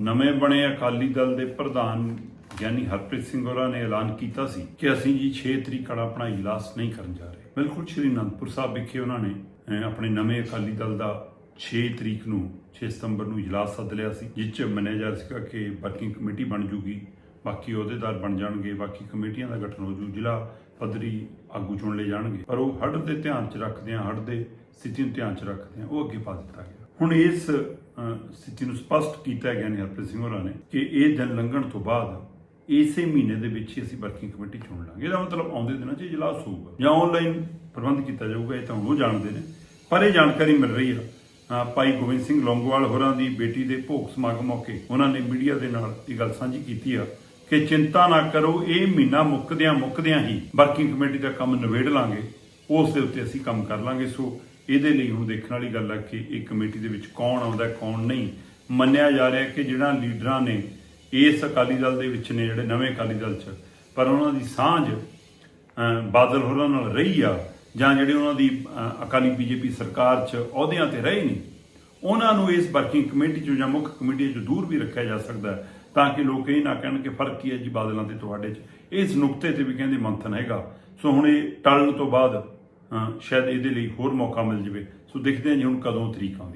ਨਵੇਂ ਬਣੇ ਅਕਾਲੀ ਦਲ ਦੇ ਪ੍ਰਧਾਨ ਗਿਆਨੀ ਹਰਪ੍ਰੀਤ ਸਿੰਘ ਹੋਰਾਂ ਨੇ ਐਲਾਨ ਕੀਤਾ ਸੀ ਕਿ ਅਸੀਂ ਜੀ 6 ਤਰੀਕ ਵਾਲਾ ਆਪਣਾ ਇਜਲਾਸ ਨਹੀਂ ਕਰਨ ਜਾ ਰਹੇ। ਬਿਲਕੁਲ ਸ਼੍ਰੀ ਅਨੰਦਪੁਰ ਸਾਹਿਬ ਵਿਖੇ ਉਹਨਾਂ ਨੇ ਆਪਣੇ ਨਵੇਂ ਅਕਾਲੀ ਦਲ ਦਾ 6 ਤਰੀਕ ਨੂੰ 6 ਸਤੰਬਰ ਨੂੰ ਇਜਲਾਸ ਸੱਦ ਲਿਆ ਸੀ, ਜਿਸ 'ਚ ਮੰਨਿਆ ਜਾ ਰਿਹਾ ਸੀਗਾ ਕਿ ਵਰਕਿੰਗ ਕਮੇਟੀ ਬਣ ਜੂਗੀ, ਬਾਕੀ ਅਹੁਦੇਦਾਰ ਬਣ ਜਾਣਗੇ, ਬਾਕੀ ਕਮੇਟੀਆਂ ਦਾ ਗਠਨ ਹੋ ਜੂ, ਜ਼ਿਲ੍ਹਾ ਪੱਧਰੀ ਆਗੂ ਚੁਣ ਲਏ ਜਾਣਗੇ। ਪਰ ਉਹ ਹੜ੍ਹ ਦੇ ਧਿਆਨ 'ਚ ਰੱਖਦਿਆਂ ਹੜ੍ਹ ਦੇ ਸਥਿਤੀ ਨੂੰ ਧਿਆਨ 'ਚ ਰੱਖਦਿਆਂ ਉਹ ਅੱਗੇ ਪਾ ਦਿੱਤਾ ਗਿਆ। ਹੁਣ ਇਸ ਸਥਿਤੀ ਨੂੰ ਸਪਸ਼ਟ ਕੀਤਾ ਗਿਆ ਨੇ, ਹਰਪ੍ਰੀਤ ਸਿੰਘ ਹੋਰਾਂ ਨੇ, ਕਿ ਇਹ ਦਿਨ ਲੰਘਣ ਤੋਂ ਬਾਅਦ ਇਸੇ ਮਹੀਨੇ ਦੇ ਵਿੱਚ ਹੀ ਅਸੀਂ ਵਰਕਿੰਗ ਕਮੇਟੀ ਚੁਣ ਲਾਂਗੇ। ਇਹਦਾ ਮਤਲਬ ਆਉਂਦੇ ਦਿਨਾਂ 'ਚ ਇਜਲਾਸ ਹੋਊਗਾ ਜਾਂ ਆਨਲਾਈਨ ਪ੍ਰਬੰਧ ਕੀਤਾ ਜਾਊਗਾ, ਇਹ ਤਾਂ ਉਹ ਜਾਣਦੇ ਨੇ। ਪਰ ਇਹ ਜਾਣਕਾਰੀ ਮਿਲ ਰਹੀ ਆ। ਭਾਈ ਗੋਬਿੰਦ ਸਿੰਘ ਲੌਂਗੋਵਾਲ ਹੋਰਾਂ ਦੀ ਬੇਟੀ ਦੇ ਭੋਗ ਸਮਾਗਮ ਮੌਕੇ ਉਹਨਾਂ ਨੇ ਮੀਡੀਆ ਦੇ ਨਾਲ ਇਹ ਗੱਲ ਸਾਂਝੀ ਕੀਤੀ ਆ ਕਿ ਚਿੰਤਾ ਨਾ ਕਰੋ, ਇਹ ਮਹੀਨਾ ਮੁੱਕਦਿਆਂ ਮੁੱਕਦਿਆਂ ਹੀ ਵਰਕਿੰਗ ਕਮੇਟੀ ਦਾ ਕੰਮ ਨਿਬੇੜ ਲਾਂਗੇ। ਉਸ ਦੇ ਉੱਤੇ ਅਸੀਂ ਕੰਮ ਕਰ ਲਾਂਗੇ। ਸੋ ਇਹਦੇ ਲਈ ਹੁਣ ਦੇਖਣ ਵਾਲੀ ਗੱਲ ਆ ਕਿ ਇਹ ਕਮੇਟੀ ਦੇ ਵਿੱਚ ਕੌਣ ਆਉਂਦਾ ਕੌਣ ਨਹੀਂ। ਮੰਨਿਆ ਜਾ ਰਿਹਾ ਕਿ ਜਿਹੜਾ ਲੀਡਰਾਂ ਨੇ, ਇਸ ਅਕਾਲੀ ਦਲ ਦੇ ਵਿੱਚ ਨੇ ਜਿਹੜੇ ਨਵੇਂ ਅਕਾਲੀ ਦਲ 'ਚ, ਪਰ ਉਹਨਾਂ ਦੀ ਸਾਂਝ ਬਾਦਲ ਹੋਰਾਂ ਨਾਲ ਰਹੀ ਆ ਜਾਂ ਜਿਹੜੇ ਉਹਨਾਂ ਦੀ, ਅਹ, ਅਕਾਲੀ ਬੀਜੇਪੀ ਸਰਕਾਰ 'ਚ ਅਹੁਦਿਆਂ ਤੇ ਰਹੇ ਨੇ, ਉਹਨਾਂ ਨੂੰ ਇਸ ਵਰਕਿੰਗ ਕਮੇਟੀ 'ਚੋਂ ਜਾਂ ਮੁੱਖ ਕਮੇਟੀ 'ਚੋਂ ਦੂਰ ਵੀ ਰੱਖਿਆ ਜਾ ਸਕਦਾ ਤਾਂ ਕਿ ਲੋਕ ਇਹ ਨਾ ਕਹਿਣ ਕਿ ਫ਼ਰਕ ਕੀ ਹੈ ਜੀ ਬਾਦਲਾਂ ਤੇ ਤੁਹਾਡੇ 'ਚ। ਇਸ ਨੁਕਤੇ ਤੇ ਵੀ ਕਹਿੰਦੇ ਮੰਥਨ ਹੈਗਾ। ਸੋ ਹੁਣ ਇਹ ਟਲਣ ਤੋਂ ਬਾਅਦ ਸ਼ਾਇਦ ਇਹਦੇ ਲਈ ਹੋਰ ਮੌਕਾ ਮਿਲ ਜਵੇ। ਸੋ ਦੇਖਦੇ ਹਾਂ ਜੀ ਹੁਣ ਕਦੋਂ ਤਰੀਕ ਆਉਂਦੀ